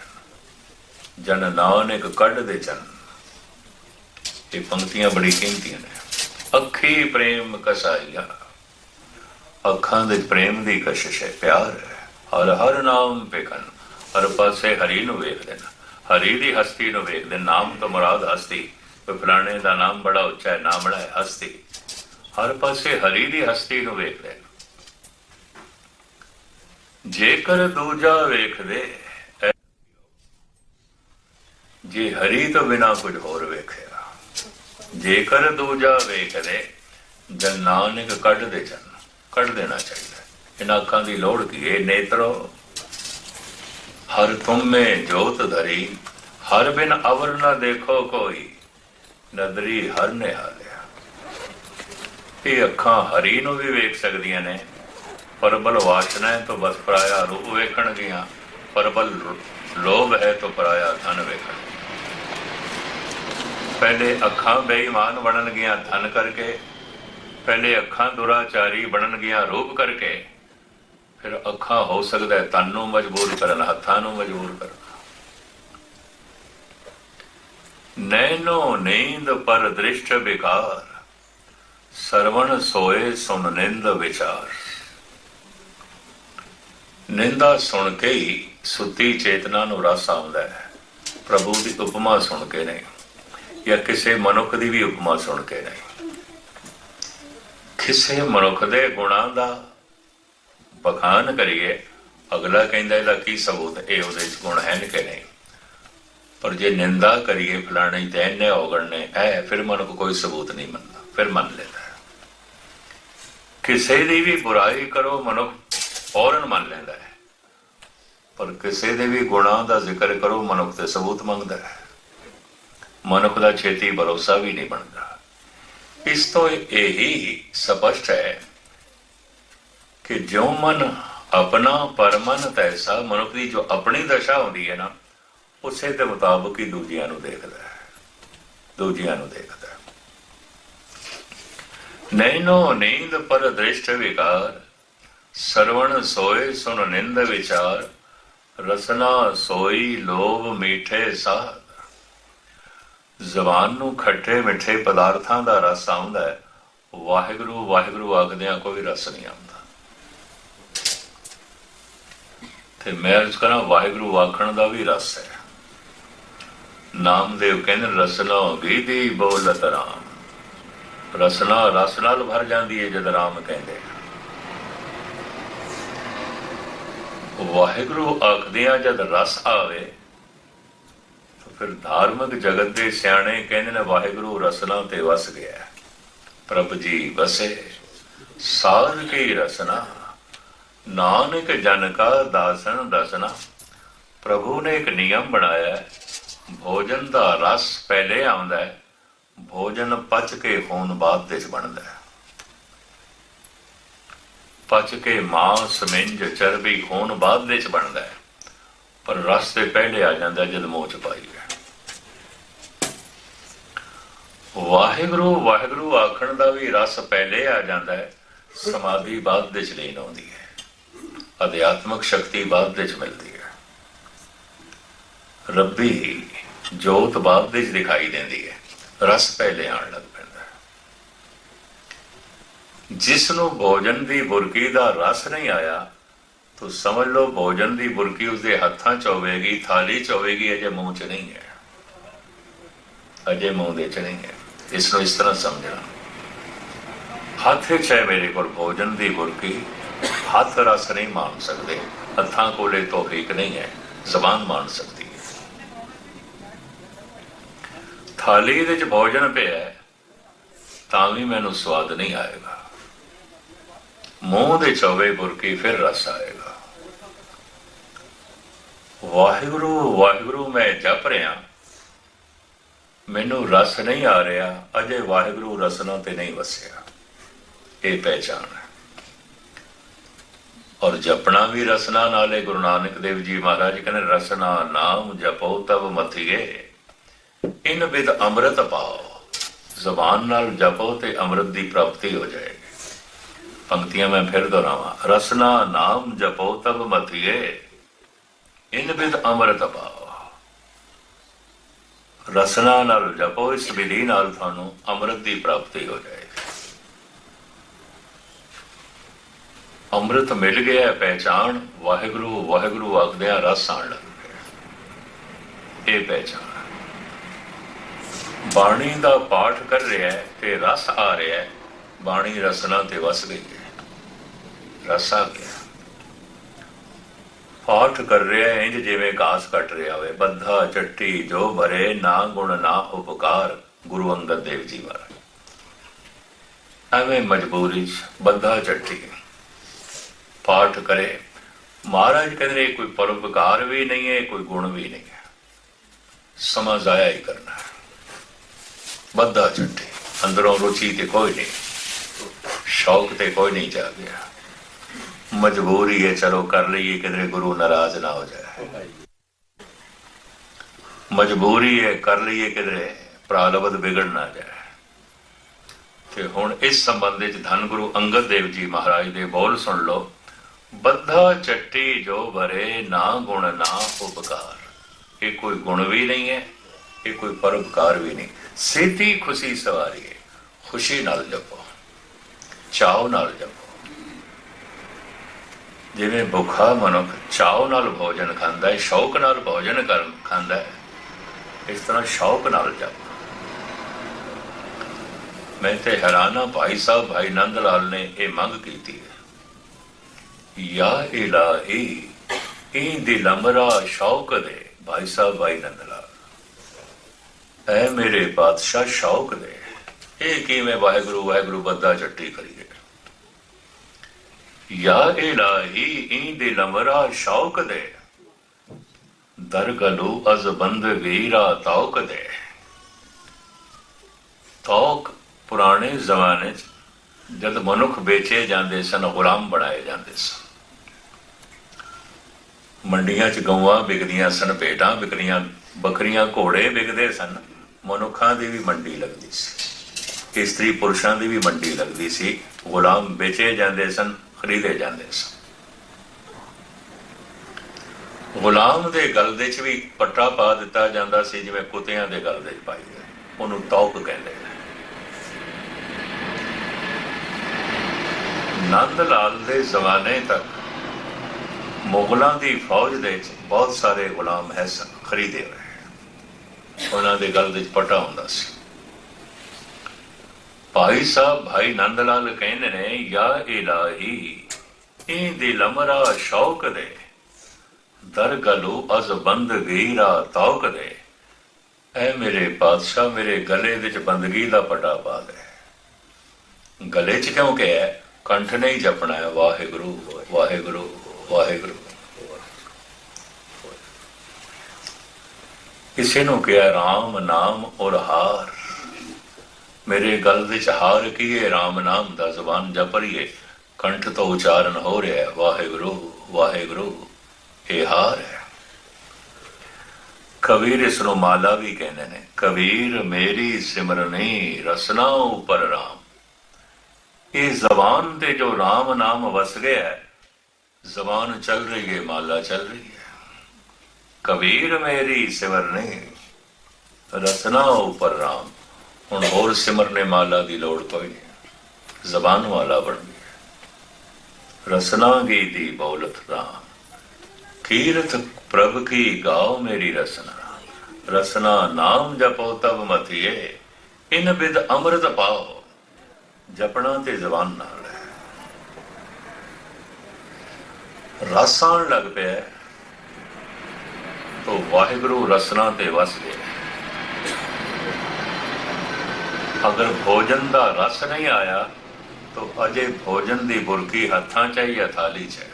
S1: ਜਨ ਨਾਨਕ ਕੱਢ ਦੇ ਜਨ ਇਹ ਪੰਕਤੀਆਂ ਬੜੀ ਕੀਮਤੀਆਂ ਨੇ। ਅੱਖੀ ਪ੍ਰੇਮ ਕਸਾਈਆ। ਅੱਖਾਂ ਦੇ ਪ੍ਰੇਮ ਦੀ ਕਸ਼ਿਸ਼ ਹੈ, ਪਿਆਰ ਹੈ। ਹਰ ਹਰ ਨਾਮ ਵੇਖਣ, ਹਰ ਪਾਸੇ ਹਰੀ ਨੂੰ ਵੇਖਦੇ ਨੇ ਹਰੀ ਦੀ ਹਸਤੀ ਨੂੰ ਵੇਖਦੇ ਨਾਮ ਤੋਂ ਮੁਰਾਦ ਹਸਤੀ। ਫਲਾਣੇ ਦਾ ਨਾਮ ਬੜਾ ਉੱਚਾ ਹੈ, ਨਾਮ ਬੜਾ ਹੈ ਹਸਤੀ। ਹਰ ਪਾਸੇ ਹਰੀ ਦੀ ਹਸਤੀ ਨੂੰ ਵੇਖਦੇ ਜੇਕਰ ਦੂਜਾ ਵੇਖਦੇ ਜੇ ਹਰੀ ਤੋਂ ਬਿਨਾ ਕੁਝ ਹੋਰ ਵੇਖਿਆ। ਜੇਕਰ ਦੂਜਾ ਵੇਖਦੇ ਜਨ ਨਾਨਕ ਕੱਢ ਦੇ ਜਨ, ਕੱਢ ਦੇਣਾ ਚਾਹੀਦਾ। ਇਹਨਾਂ ਅੱਖਾਂ ਦੀ ਲੋੜ ਕੀ ਹੈ ਨੇਤਰੋ, ਹਰ ਤੁਮੇ ਜੋਤ ਧਰੀ, ਹਰ ਬਿਨ ਅਵਰ ਨਾ ਦੇਖੋ ਕੋਈ, ਨਦਰੀ ਹਰ ਨੇ ਹਾਲਿਆ ਇਹ ਅੱਖਾਂ ਹਰੀ ਨੂੰ ਵੀ ਵੇਖ ਸਕਦੀਆਂ ਨੇ, ਪਰਬਲ ਵਾਸ਼ਨਾ ਹੈ ਤਾਂ ਬਸ ਪਰਾਇਆ ਰੂਪ ਵੇਖਣ ਵੇਖਣਗੀਆਂ ਪਰਬਲ ਲੋਭ ਹੈ ਤਾਂ ਪਰਾਇਆ ਧਨ ਵੇਖਣ ਪਹਿਲੇ ਅੱਖਾਂ ਬੇਈਮਾਨ ਬਣਨ ਬਣਨਗੀਆਂ ਧਨ ਕਰਕੇ, ਪਹਿਲੇ ਅੱਖਾਂ ਦੁਰਾਚਾਰੀ ਬਣਨਗੀਆਂ ਰੂਪ ਕਰਕੇ ਫਿਰ ਅੱਖਾਂ ਹੋ ਸਕਦਾ ਹੈ, ਤਨ ਨੂੰ ਮਜਬੂਰ ਕਰਨ, ਹੱਥਾਂ ਨੂੰ ਮਜਬੂਰ ਕਰਨ। ਨੈਨੋ ਨੀਂਦ ਪਰ ਦ੍ਰਿਸ਼ਟ ਵਿਕਾਰ, ਸਰਵਣ ਸੋਏ ਸੁਣ ਨਿੰਦ ਵਿਚਾਰ। ਨਿੰਦਾ ਸੁਣ ਕੇ ਹੀ ਸੁੱਤੀ ਚੇਤਨਾ ਨੂੰ ਰਸ ਆਉਂਦਾ ਹੈ। ਪ੍ਰਭੂ ਦੀ ਉਪਮਾ ਸੁਣ ਕੇ ਨਹੀਂ, ਜਾਂ ਕਿਸੇ ਮਨੁੱਖ ਦੀ ਵੀ ਉਪਮਾ ਸੁਣ ਕੇ ਨਹੀਂ। ਕਿਸੇ ਮਨੁੱਖ ਦੇ ਗੁਣਾਂ ਦਾ ਪਖਾਨ ਕਰੀਏ, ਅਗਲਾ ਕਹਿੰਦਾ ਇਹਦਾ ਕੀ ਸਬੂਤ ਇਹ ਉਹਦੇ ਵਿੱਚ ਗੁਣ ਹੈ ਕਿ ਨਹੀਂ? ਪਰ ਜੇ ਨਿੰਦਾ ਕਰੀਏ, ਫਲਾਣੇ ਤੇ ਇਹਨੇ ਔਗਣ ਐ, ਫਿਰ ਮਨੁੱਖ ਕੋਈ ਸਬੂਤ ਨਹੀਂ ਮੰਨਦਾ, ਫਿਰ ਮੰਨ ਲੈਂਦਾ ਕਿਸੇ ਦੀ ਵੀ ਬੁਰਾਈ ਕਰੋ, ਮਨੁੱਖ ਫੌਰਨ ਮੰਨ ਲੈਂਦਾ ਹੈ। ਪਰ ਕਿਸੇ ਦੇ ਵੀ ਗੁਣਾਂ ਦਾ ਜ਼ਿਕਰ ਕਰੋ, ਮਨੁੱਖ ਤੇ ਸਬੂਤ ਮੰਗਦਾ ਹੈ। ਮਨੁੱਖ ਦਾ ਛੇਤੀ ਭਰੋਸਾ ਵੀ ਨਹੀਂ ਬਣਦਾ। ਇਸ ਤੋਂ ਇਹੀ ਸਪਸ਼ਟ ਹੈ ਕਿ ਜੋ ਮਨ ਆਪਣਾ ਪਰਮਨ ਤੈਸਾ, ਮਨੁੱਖ ਦੀ ਜੋ ਆਪਣੀ ਦਸ਼ਾ ਹੁੰਦੀ ਹੈ ਨਾ, ਉਸੇ ਦੇ ਮੁਤਾਬਕ ਹੀ ਦੂਜਿਆਂ ਨੂੰ ਦੇਖਦਾ ਹੈ। ਦੂਜਿਆਂ ਨੂੰ ਦੇਖਦਾ ਹੈ। ਨੈਨੋ ਨੀਂਦ ਪਰ ਦ੍ਰਿਸ਼ਟ ਵਿਕਾਰ, ਸਰਵਣ ਸੋਏ ਸੁਨ ਨਿੰਦ ਵਿਚਾਰ, ਰਸਨਾ ਸੋਈ ਲੋਭ ਮੀਠੇ ਸਾਧ ਜ਼ਬਾਨ ਨੂੰ ਖੱਟੇ ਮਿੱਠੇ ਪਦਾਰਥਾਂ ਦਾ ਰਸ ਆਉਂਦਾ ਹੈ। ਵਾਹਿਗੁਰੂ ਵਾਹਿਗੁਰੂ ਆਖਦਿਆਂ ਕੋਈ ਰਸ ਨਹੀਂ ਆਉਂਦਾ। ਤੇ ਮੈਂ ਅਰਜ਼ ਕਰਾਂ ਵਾਹਿਗੁਰੂ ਆਖਣ ਦਾ ਵੀ ਰਸ ਹੈ। ਨਾਮਦੇਵ ਕਹਿੰਦੇ, ਰਸਨਾ ਗੀਦੀ ਬੋਲਤ ਰਾਮ। ਰਸਨਾ, ਰਸ ਨਾਲ ਭਰ ਜਾਂਦੀ ਹੈ ਜਦ ਰਾਮ ਕਹਿੰਦੇ ਵਾਹਿਗੁਰੂ ਆਖਦਿਆਂ ਜਦ ਰਸ ਆਵੇ ਫਿਰ ਧਾਰਮਿਕ ਜਗਤ ਦੇ ਸਿਆਣੇ ਕਹਿੰਦੇ ਨੇ, ਵਾਹਿਗੁਰੂ ਰਸਨਾ ਤੇ ਵਸ ਗਿਆ। ਪ੍ਰਭ ਜੀ ਵਸੇ, ਸਾਧ ਕੀ ਰਸਨਾ? ਨਾਨਕ ਜਨ ਕਾ ਦਾਸਨ ਦਸਨਾ। ਪ੍ਰਭੂ ਨੇ ਇੱਕ ਨਿਯਮ ਬਣਾਇਆ ਹੈ, ਭੋਜਨ ਦਾ ਰਸ ਪਹਿਲੇ ਆਉਂਦਾ ਹੈ, ਭੋਜਨ ਪਚ ਕੇ ਹੋਣ ਬਾਅਦ ਵਿੱਚ ਬਣਦਾ ਹੈ। ਪਚ ਕੇ ਮਾਂਸ ਮਿੰਜ ਚਰਬੀ ਖੂਨ ਬਾਅਦ ਵਿੱਚ ਬਣਦਾ ਹੈ, ਪਰ ਰਸ ਤੇ ਪਹਿਲੇ ਆ ਜਾਂਦਾ ਜਦ ਮੂੰਹ ਚ ਪਾਈ ਹੈ। ਵਾਹਿਗੁਰੂ ਵਾਹਿਗੁਰੂ ਆਖਣ ਦਾ ਵੀ ਰਸ ਪਹਿਲੇ ਆ ਜਾਂਦਾ ਹੈ, ਸਮਾਧੀ ਬਾਅਦ ਵਿੱਚ ਲੀਨ ਆਉਂਦੀ ਹੈ। ਅਧਿਆਤਮਕ ਸ਼ਕਤੀ ਬਾਅਦ ਵਿੱਚ ਮਿਲਦੀ ਹੈ। ਰੱਬੀ ਜੋਤ ਬਾਅਦ ਵਿੱਚ ਦਿਖਾਈ ਦਿੰਦੀ ਹੈ। ਰਸ ਪਹਿਲੇ ਆਉਣ ਲੱਗ ਪੈਂਦਾ ਹੈ। ਜਿਸ ਨੂੰ ਭੋਜਨ ਦੀ ਬੁਰਕੀ ਦਾ ਰਸ ਨਹੀਂ ਆਇਆ, ਤੋ ਸਮਝ ਲਓ ਭੋਜਨ ਦੀ ਬੁਰਕੀ ਉਸਦੇ ਹੱਥਾਂ 'ਚ ਹੋਵੇਗੀ, ਥਾਲੀ 'ਚ ਹੋਵੇਗੀ, ਅਜੇ ਮੂੰਹ 'ਚ ਨਹੀਂ ਹੈ। ਅਜੇ ਮੂੰਹ ਦੇ 'ਚ ਨਹੀਂ ਹੈ। ਇਸ ਨੂੰ ਇਸ ਤਰ੍ਹਾਂ ਸਮਝਣਾ। ਹੱਥ 'ਚ ਹੈ ਮੇਰੇ ਕੋਲ ਭੋਜਨ ਦੀ ਬੁਰਕੀ। ਹੱਥ ਰਸ ਨਹੀਂ ਮਾਣ ਸਕਦੇ ਹੱਥਾਂ ਕੋਲੇ ਤੋਫੀਕ ਨਹੀਂ ਹੈ, ਜ਼ਬਾਨ ਮਾਣ ਸਕਦੀ ਹੈ। ਥਾਲੀ ਦੇ ਵਿੱਚ ਭੋਜਨ ਪਿਆ ਤਾਂ ਵੀ ਮੈਨੂੰ ਸਵਾਦ ਨਹੀਂ ਆਏਗਾ। ਮੂੰਹ ਦੇ ਚੋਵੇ ਬੁਰਕੀ ਫਿਰ ਰਸ ਆਏਗਾ। ਵਾਹਿਗੁਰੂ ਵਾਹਿਗੁਰੂ, ਮੈਂ ਜਪ ਰਿਹਾ। ਮੈਨੂੰ ਰਸ ਨਹੀਂ ਆ ਰਿਹਾ, ਅਜੇ ਵਾਹਿਗੁਰੂ ਰਸਨਾ ਤੇ ਨਹੀਂ ਵਸਿਆ। ਇਹ ਪਹਿਚਾਨ ਹੈ। ਔਰ ਜਪਣਾ ਵੀ ਰਸਨਾ ਨਾਲੇ ਗੁਰੂ ਨਾਨਕ ਦੇਵ ਜੀ ਮਹਾਰਾਜ ਕਹਿੰਦੇ, ਰਸਨਾ ਨਾਮ ਜਪੋ ਤਬ ਮਥੀਏ ਇਨ ਬਿਦ ਅੰਮ੍ਰਿਤ ਪਾਓ। ਜ਼ਬਾਨ ਨਾਲ ਜਪੋ ਤੇ ਅੰਮ੍ਰਿਤ ਦੀ ਪ੍ਰਾਪਤੀ ਹੋ ਜਾਏਗੀ। ਪੰਕਤੀਆਂ ਮੈਂ ਫਿਰ ਦੁਹਰਾਵਾਂ। ਰਸਨਾ ਨਾਮ ਜਪੋ ਤਬ ਮਥੀਏ ਇਨ ਬਿਦ ਅੰਮ੍ਰਿਤ ਪਾਓ। ਰਸਨਾ ਨਾਲ ਜਪੋ, ਇਸ ਵਿਧੀ ਨਾਲ ਤੁਹਾਨੂੰ ਅੰਮ੍ਰਿਤ ਦੀ ਪ੍ਰਾਪਤੀ ਹੋ ਜਾਏਗੀ। ਅੰਮ੍ਰਿਤ ਮਿਲ ਗਿਆ ਹੈ, ਪਹਿਚਾਨ ਵਾਹਿਗੁਰੂ ਵਾਹਿਗੁਰੂ ਆਖਦਿਆਂ ਰਸ ਆਣ ਲੱਗ ਗਿਆ। ਇਹ ਪਹਿਚਾਨ ਬਾਣੀ ਦਾ ਪਾਠ ਕਰ ਰਿਹਾ ਹੈ ਤੇ ਰਸ ਆ ਰਿਹਾ ਹੈ। ਬਾਣੀ ਰਸਨਾ ਤੇ ਵਸ ਗਈ ਹੈ। ਰਸ ਆ ਗਿਆ। ਪਾਠ ਕਰ ਰਿਹਾ ਹੈ ਇੰਜ ਜਿਵੇਂ ਘਾਸ ਕੱਟ ਰਿਹਾ ਹੋਵੇ। ਬੰਧਾ ਚੱਟੀ ਜੋ ਭਰੇ ਨਾ ਗੁਣ ਨਾ ਉਪਕਾਰ ਗੁਰੂ ਅੰਗਦ ਦੇਵ ਜੀ ਮਹਾਰਾਜ। ਐਵੇਂ ਮਜਬੂਰੀ ਚ ਬੰਧਾ ਚੱਟੀ। ਪਾਠ ਕਰੇ। ਮਹਾਰਾਜ ਕਹਿੰਦੇ ਨੇ ਕੋਈ ਪਰਉਪਕਾਰ ਵੀ ਨਹੀਂ ਹੈ, ਕੋਈ ਗੁਣ ਵੀ ਨਹੀਂ ਹੈ। ਸਮਾਂ ਜ਼ਾਇਆ ਹੀ ਕਰਨਾ ਹੈ। ਬੱਧਾ ਝੁੱਟੇ ਅੰਦਰੋਂ ਰੁਚੀ ਤੇ ਕੋਈ ਨਹੀਂ। ਸ਼ੌਕ ਤੇ ਕੋਈ ਨਹੀਂ ਜਾ ਗਿਆ। ਮਜਬੂਰੀ ਹੈ, ਚਲੋ ਕਰ ਲਈਏ, ਕਿਧਰੇ ਗੁਰੂ ਨਾਰਾਜ਼ ਨਾ ਹੋ ਜਾਏ। ਮਜਬੂਰੀ ਹੈ, ਕਰ ਲਈਏ, ਕਿਧਰੇ ਪ੍ਰਾਲਬਧ ਵਿਗੜ ਨਾ ਜਾਏ। ਤੇ ਹੁਣ ਇਸ ਸੰਬੰਧ ਵਿੱਚ ਧੰਨ ਗੁਰੂ ਅੰਗਦ ਦੇਵ ਜੀ ਮਹਾਰਾਜ ਦੇ ਬੋਲ ਸੁਣ ਲਓ। ਬੱਧਾ ਚੱਟੀ ਜੋ ਭਰੇ ਨਾ ਗੁਣ ਨਾ ਉਪਕਾਰ। ਇਹ ਕੋਈ ਗੁਣ ਵੀ ਨਹੀਂ ਹੈ, ਇਹ ਕੋਈ ਪਰਉਪਕਾਰ ਵੀ ਨਹੀਂ। ਸੇਤੀ ਖੁਸ਼ੀ ਸਵਾਰੀ ਹੈ ਖੁਸ਼ੀ ਨਾਲ ਜਪੋ, ਚਾਉ ਨਾਲ ਜਪੋ। ਜਿਵੇਂ ਭੁੱਖਾ ਮਨੁੱਖ ਚਾਉ ਨਾਲ ਭੋਜਨ ਖਾਂਦਾ ਹੈ, ਸ਼ੌਕ ਨਾਲ ਭੋਜਨ ਕਰ, ਖਾਂਦਾ ਹੈ, ਇਸ ਤਰ੍ਹਾਂ ਸ਼ੌਕ ਨਾਲ ਜਪੋ। ਮੈਂ ਤੇ ਹੈਰਾਨਾ ਭਾਈ ਸਾਹਿਬ, ਭਾਈ ਨੰਦ ਲਾਲ ਨੇ ਇਹ ਮੰਗ ਕੀਤੀ ਹੈ। ਯਾ ਇਲਾਹੀ ਇਹ ਦਿਲ ਅਮਰਾ ਸ਼ੌਕ ਦੇ ਭਾਈ ਸਾਹਿਬ, ਭਾਈ ਨੰਦ ਐ ਮੇਰੇ ਬਾਦਸ਼ਾਹ ਸ਼ੌਕ ਦੇ ਇਹ ਕਿਵੇਂ ਵਾਹਿਗੁਰੂ ਵਾਹਿਗੁਰੂ ਬੱਦਾ ਚੱਟੀ ਕਰੀਏ। ਯਾ ਇਲਾਹੀ ਇਹ ਦਿਲ ਅਮਰਾ ਸ਼ੌਕ ਦੇ ਦਰਗਲੂ ਅਜ਼ ਬੰਦ ਵੀਰਾ ਤੌਕ ਦੇ ਤੌਕ ਪੁਰਾਣੇ ਜ਼ਮਾਨੇ 'ਚ ਜਦ ਮਨੁੱਖ ਵੇਚੇ ਜਾਂਦੇ ਸਨ, ਗੁਲਾਮ ਬਣਾਏ ਜਾਂਦੇ ਸਨ। ਮੰਡੀਆਂ 'ਚ ਗਊਆਂ ਵਿਕਦੀਆਂ ਸਨ, ਭੇਡਾਂ ਵਿਕਦੀਆਂ, ਬੱਕਰੀਆਂ, ਘੋੜੇ ਵਿਕਦੇ ਸਨ। ਮਨੁੱਖਾਂ ਦੀ ਵੀ ਮੰਡੀ ਲੱਗਦੀ ਸੀ। ਇਸਤਰੀ ਪੁਰਸ਼ਾਂ ਦੀ ਵੀ ਮੰਡੀ ਲੱਗਦੀ ਸੀ। ਗੁਲਾਮ ਵੇਚੇ ਜਾਂਦੇ ਸਨ, ਖਰੀਦੇ ਜਾਂਦੇ ਸਨ। ਗੁਲਾਮ ਦੇ ਗਲ ਦੇ 'ਚ ਵੀ ਪੱਟਾ ਪਾ ਦਿੱਤਾ ਜਾਂਦਾ ਸੀ, ਜਿਵੇਂ ਕੁੱਤਿਆਂ ਦੇ ਗਲ ਦੇ 'ਚ ਪਾਈ ਉਹਨੂੰ ਤੌਕ ਕਹਿੰਦੇ ਨੰਦ ਲਾਲ ਦੇ ਜ਼ਮਾਨੇ ਤੱਕ ਮੁਗਲਾਂ ਦੀ ਫੌਜ ਦੇ ਵਿੱਚ ਬਹੁਤ ਸਾਰੇ ਗੁਲਾਮ ਹੈ ਖਰੀਦੇ ਹੋਏ ਉਹਨਾਂ ਦੇ ਗਲ ਦੇ ਵਿੱਚ ਪਟਾ ਹੁੰਦਾ ਸੀ। ਭਾਈ ਸਾਹਿਬ, ਭਾਈ ਨੰਦ ਲਾਲ ਕਹਿੰਦੇ ਨੇ, ਯਾ ਇਲਾਹੀ ਇਹ ਦਿਲ ਅਮਰਾ ਸ਼ੌਕ ਦੇ, ਦਰਗਲੂ ਅਜ਼ ਬੰਦ ਗੀਰਾ ਤੌਕ ਦੇ, ਐ ਮੇਰੇ ਪਾਤਸ਼ਾਹ ਮੇਰੇ ਗਲੇ ਵਿੱਚ ਬੰਦਗੀ ਦਾ ਪਟਾ ਪਾ ਦੇ। ਗਲੇ 'ਚ ਕਿਉਂ ਕਿ ਹੈ ਕੰਠ ਨਹੀਂ ਜਪਣਾ ਹੈ, ਵਾਹਿਗੁਰੂ ਵਾਹਿਗੁਰੂ ਵਾਹਿਗੁਰੂ। ਕਿਸੇ ਨੂੰ ਕਿਹਾ RAM ਨਾਮ ਔਰ ਹਾਰ। ਮੇਰੇ ਗਲ ਵਿੱਚ ਹਾਰ ਕੀ ਹੈ RAM ਨਾਮ ਦਾ ਜ਼ਬਾਨ ਜਪਰੀਏ। ਕੰਠ ਤੋਂ ਉਚਾਰਨ ਹੋ ਰਿਹਾ, ਵਾਹਿਗੁਰੂ ਵਾਹਿਗੁਰੂ, ਇਹ ਹਾਰ ਹੈ। ਕਬੀਰ ਇਸ ਨੂੰ ਮਾਲਾ ਵੀ ਕਹਿੰਦੇ ਨੇ, ਕਬੀਰ ਮੇਰੀ ਸਿਮਰਨੀ ਰਸਨਾ ਉਪਰ ਰਾਮ। ਇਹ ਜ਼ਬਾਨ ਤੇ ਜੋ RAM ਨਾਮ ਵਸ ਗਿਆ ਹੈ, ਜ਼ਬਾਨ ਚੱਲ ਰਹੀ ਹੈ ਮਾਲਾ ਚੱਲ ਰਹੀ ਹੈ। ਕਬੀਰ ਮੇਰੀ ਸਿਮਰਨੀ ਰਸਨਾ ਉਪਰ ਰਾਮ। ਹੁਣ ਹੋਰ ਸਿਮਰਨੇ ਮਾਲਾ ਦੀ ਲੋੜ ਪਈ, ਜ਼ਬਾਨ ਵਾਲਾ ਬਣ ਗਿਆ ਰਸਨਾ ਗੀ ਦੀ ਬੌਲਤ ਰਾਮ। ਕੀਰਤ ਪ੍ਰਭ ਕੀ ਗਾਓ ਮੇਰੀ ਰਸਨਾ। ਰਸਨਾ ਨਾਮ ਜਪੋ ਤਬ ਮਥੀਏ ਇਨ ਬਿਦ ਅੰਮ੍ਰਿਤ ਪਾਓ, ਜਪਣਾ ਤੇ ਜ਼ਬਾਨ ਨਾਲ ਹੈ। ਰਸ ਆਉਣ ਲੱਗ ਪਿਆ ਤੋ ਵਾਹਿਗੁਰੂ ਰਸਨਾ ਤੇ ਵਸ ਗਿਆ ਅਗਰ ਭੋਜਨ ਦਾ ਰਸ ਨਹੀਂ ਆਇਆ, ਤੋ ਅਜੇ ਭੋਜਨ ਦੀ ਬੁਰਕੀ ਹੱਥਾਂ 'ਚ ਹੈ ਜਾਂ ਥਾਲੀ 'ਚ ਹੈ?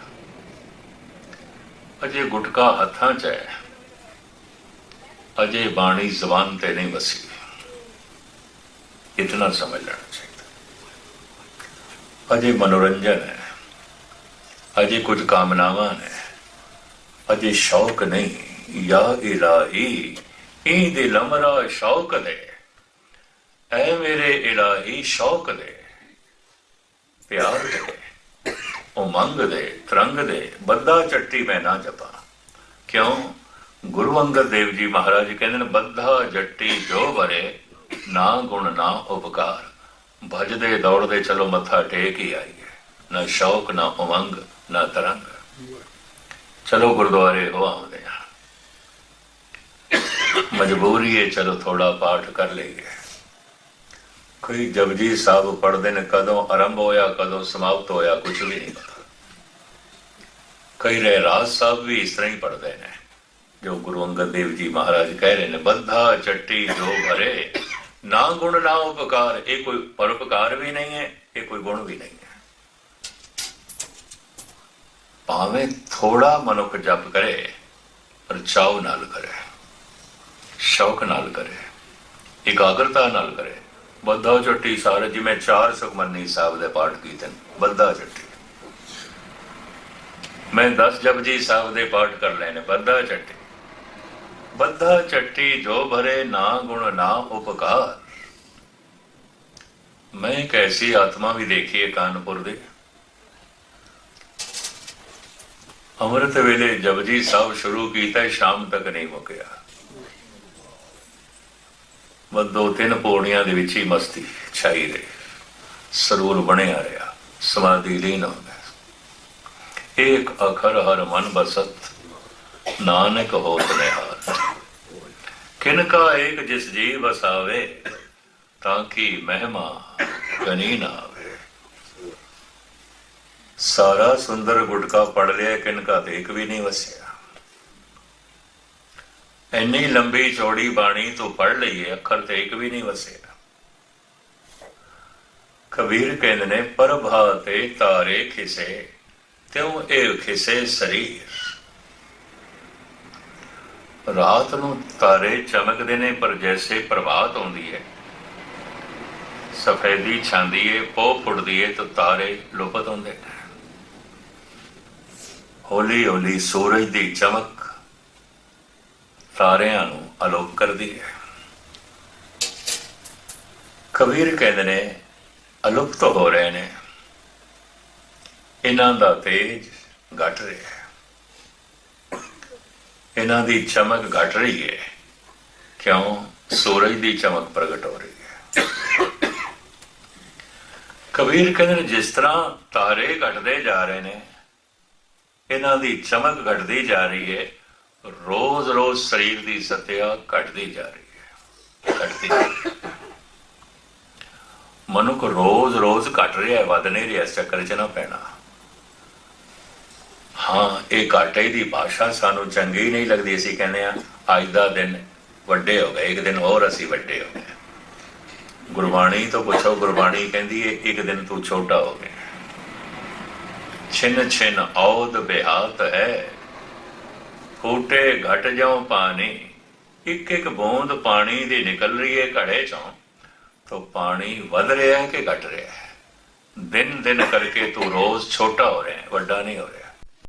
S1: ਅਜੇ ਗੁਟਕਾ ਹੱਥਾਂ 'ਚ ਹੈ, ਅਜੇ ਬਾਣੀ ਜ਼ਬਾਨ ਤੇ ਨਹੀਂ ਵਸੀ। ਇਤਨਾ ਸਮਝ ਲੈਣਾ ਚਾਹੀਦਾ। ਅਜੇ ਮਨੋਰੰਜਨ ਹੈ, ਅਜੇ ਕੁਝ ਕਾਮਨਾਵਾਂ ਨੇ, ਅਜੇ ਸ਼ੌਕ ਨਹੀਂ। ਯਾ ਇਲਾਹੀ ਇਹ ਦਿਲ ਸ਼ੌਕ ਦੇ ਐ ਮੇਰੇ ਇਲਾਹੀ ਸ਼ੌਕ ਦੇ ਪਿਆਰ ਦੇ ਉਮੰਗ ਦੇ ਤਰੰਗ ਦੇ ਬੱਦਾ ਚੱਟੀ ਮੈਂ ਨਾ ਜਪਾ। ਕਿਉਂ? ਗੁਰੂ ਅੰਗਦ ਦੇਵ ਜੀ ਮਹਾਰਾਜ ਕਹਿੰਦੇ ਨੇ ਬੱਧਾ ਜੱਟੀ ਜੋ ਬਰੇ ਨਾ ਗੁਣ ਨਾ ਉਪਕਾਰ। ਭਜਦੇ, ਦੌੜਦੇ, ਚਲੋ ਮੱਥਾ ਟੇਕ ਹੀ ਆਈਏ। ਨਾ ਸ਼ੌਕ, ਨਾ ਉਮੰਗ, ਨਾ ਤਰੰਗ। ਚਲੋ ਗੁਰਦੁਆਰੇ ਹੋ ਆਉਂਦੇ ਆ ਮਜਬੂਰੀ ਹੈ, ਚਲੋ ਥੋੜਾ ਪਾਠ ਕਰ ਲਈਏ। ਕੋਈ ਜਪਜੀ ਸਾਹਿਬ ਪੜਦੇ ਨੇ, ਕਦੋਂ ਆਰੰਭ ਹੋਇਆ, ਕਦੋਂ ਸਮਾਪਤ ਹੋਇਆ ਕੁਝ ਵੀ ਨਹੀਂ ਪਤਾ। ਕਈ ਰਹਿਰਾਜ ਸਾਹਿਬ ਵੀ ਇਸ ਤਰ੍ਹਾਂ ਹੀ ਪੜਦੇ ਨੇ, ਜੋ ਗੁਰੂ ਅੰਗਦ ਦੇਵ ਜੀ ਮਹਾਰਾਜ ਕਹਿ ਰਹੇ ਨੇ, ਬੰਧਾ ਚੱਟੀ ਜੋ ਭਰੇ, ਨਾ ਗੁਣ ਨਾ ਉਪਕਾਰ, ਇਹ ਕੋਈ ਪਰਉਪਕਾਰ ਵੀ ਨਹੀਂ ਹੈ, ਇਹ ਕੋਈ ਗੁਣ ਵੀ ਨਹੀਂ ਹੈ। ਭਾਵੇਂ ਥੋੜਾ ਮਨੁੱਖ ਜਪ ਕਰੇ, ਪਰ ਚਾਉ ਨਾਲ ਕਰੇ। ਸ਼ੌਕ ਨਾਲ ਕਰੇ, ਇਕਾਗਰਤਾ ਨਾਲ ਕਰੇ। ਬੱਧਾ ਚੱਟੀ ਸਾਰੇ, ਜਿਵੇਂ ਚਾਰ ਸੁਖਮਨੀ ਸਾਹਿਬ ਦੇ ਪਾਠ ਕੀਤੇ ਨੇ, ਬੱਧਾ ਚੱਟੀ ਮੈਂ 10 ਜਪਜੀ ਸਾਹਿਬ ਦੇ ਪਾਠ ਕਰ ਲੈਣੇ ਬੱਧਾ ਚੱਟੀ ਬੱਧਾ ਚੱਟੀ ਜੋ ਭਰੇ ਨਾ ਗੁਣ ਨਾ ਉਪਕਾਰ। ਮੈਂ ਇੱਕ ਐਸੀ ਆਤਮਾ ਵੀ ਦੇਖੀ ਹੈ ਕਾਨਪੁਰ ਦੇ। ਅੰਮ੍ਰਿਤ ਵੇਲੇ ਜਪਜੀ ਸਾਹਿਬ ਸ਼ੁਰੂ ਕੀਤਾ, ਸ਼ਾਮ ਤੱਕ ਨਹੀਂ ਮੁਕਿਆ। ਬਸ ਦੋ ਤਿੰਨ ਪੌੜੀਆਂ ਦੇ ਵਿੱਚ ਹੀ ਮਸਤੀ ਛਾਈ ਰਹੀ। ਸਰੂਰ ਬਣਿਆ ਰਿਹਾ, ਸਮਾਧੀ ਲੀਨ ਹੋ ਗਿਆ। ਇੱਕ ਅਖਰ ਹਰ ਮਨ ਬਸਤ, ਨਾਨਕ ਹੋਤ ਨਿਹਾਲ। ਕਿਨ ਕਾ ਏਕ ਜਿਸ ਜੀ ਵਸਾਵੇ, ਤਾਂ ਕਿ ਮਹਿਮਾ ਕਨੀ ਨਾ ਆਵੇ ਸਾਰਾ ਸੁੰਦਰ ਗੁਟਕਾ ਪੜ ਲਿਆ ਕਿਨਕਾ ਤੇ ਇੱਕ ਵੀ ਨਹੀਂ ਵਸਿਆ। ਇੰਨੀ ਲੰਬੀ ਚੌੜੀ ਬਾਣੀ ਤੂੰ ਪੜ ਲਈਏ, ਅੱਖਰ ਤੇ ਇੱਕ ਵੀ ਨਹੀਂ ਵਸਿਆ ਕਬੀਰ ਕਹਿੰਦੇ ਨੇ, ਪਰਭਾ ਤੇ ਤਾਰੇ ਖਿਸੇ, ਤਿਉ ਇਹ ਖਿਸੇ ਸਰੀਰ। ਰਾਤ ਨੂੰ ਤਾਰੇ ਚਮਕਦੇ ਨੇ, ਪਰ ਜੈਸੇ ਪ੍ਰਭਾਤ ਆਉਂਦੀ ਹੈ। ਸਫੈਦੀ ਛਾਂਦੀ ਏ ਪੋ ਫੁੱਟਦੀ ਏ, ਤਾਂ ਤਾਰੇ ਲੁਪਤ ਹੁੰਦੇ ਨੇ। ਹੌਲੀ ਹੌਲੀ ਸੂਰਜ ਦੀ ਚਮਕ ਤਾਰਿਆਂ ਨੂੰ ਅਲੋਕ ਕਰਦੀ ਹੈ। ਕਬੀਰ ਕਹਿੰਦੇ ਨੇ, ਅਲੁਪਤ ਹੋ ਰਹੇ ਨੇ। ਇਹਨਾਂ ਦਾ ਤੇਜ ਘਟ ਰਿਹਾ ਹੈ। ਇਹਨਾਂ ਦੀ ਚਮਕ ਘਟ ਰਹੀ ਹੈ। ਕਿਉਂ? ਸੂਰਜ ਦੀ ਚਮਕ ਪ੍ਰਗਟ ਹੋ ਰਹੀ ਹੈ। ਕਬੀਰ ਕਹਿੰਦੇ ਨੇ, ਜਿਸ ਤਰ੍ਹਾਂ ਤਾਰੇ ਘਟਦੇ ਜਾ ਰਹੇ ਨੇ, ਇਹਨਾਂ ਦੀ ਚਮਕ ਘਟਦੀ ਜਾ ਰਹੀ ਹੈ ਰੋਜ਼-ਰੋਜ਼ ਸਰੀਰ ਦੀ ਸਤਿਆ ਘਟਦੀ ਜਾ ਰਹੀ ਹੈ। ਘਟਦੀ ਮਨੁੱਖ ਰੋਜ਼-ਰੋਜ਼ ਘਟ ਰਿਹਾ ਹੈ, ਵੱਧ ਨਹੀਂ ਰਿਹਾ ਚੱਕਰ 'ਚ ਨਾ ਪੈਣਾ। ਹਾਂ, ਇਹ ਘਾਟੇ ਦੀ ਭਾਸ਼ਾ ਸਾਨੂੰ ਚੰਗੀ ਨਹੀਂ ਲੱਗਦੀ, ਅਸੀਂ ਕਹਿੰਦੇ ਆ ਅੱਜ ਦਾ ਦਿਨ ਵੱਡੇ ਹੋ ਗਏ, ਇੱਕ ਦਿਨ ਹੋਰ ਅਸੀਂ ਵੱਡੇ ਹੋ ਗਏ। ਗੁਰਬਾਣੀ ਤੋਂ ਪੁੱਛੋ, ਗੁਰਬਾਣੀ ਕਹਿੰਦੀ ਹੈ, ਇੱਕ ਦਿਨ ਤੂੰ ਛੋਟਾ ਹੋ ਗਿਆ। ਛਿਨ ਛਿਨ ਔਦ ਬਿਹਾਤ ਹੈ ਫੂਟੇ ਘਟ ਜਾਉ ਪਾਣੀ। ਇੱਕ ਇੱਕ ਬੂੰਦ ਪਾਣੀ ਦੀ ਨਿਕਲ ਰਹੀ ਹੈ ਘੜੇ ਚੋਂ। ਤਾਂ ਪਾਣੀ ਵਧ ਰਿਹਾ ਹੈ ਕਿ ਘਟ ਰਿਹਾ ਹੈ? ਦਿਨ ਦਿਨ ਕਰਕੇ ਤੂੰ ਰੋਜ਼ ਛੋਟਾ ਹੋ ਰਿਹਾ ਹੈ, ਵੱਡਾ ਨਹੀਂ ਹੋ ਰਿਹਾ।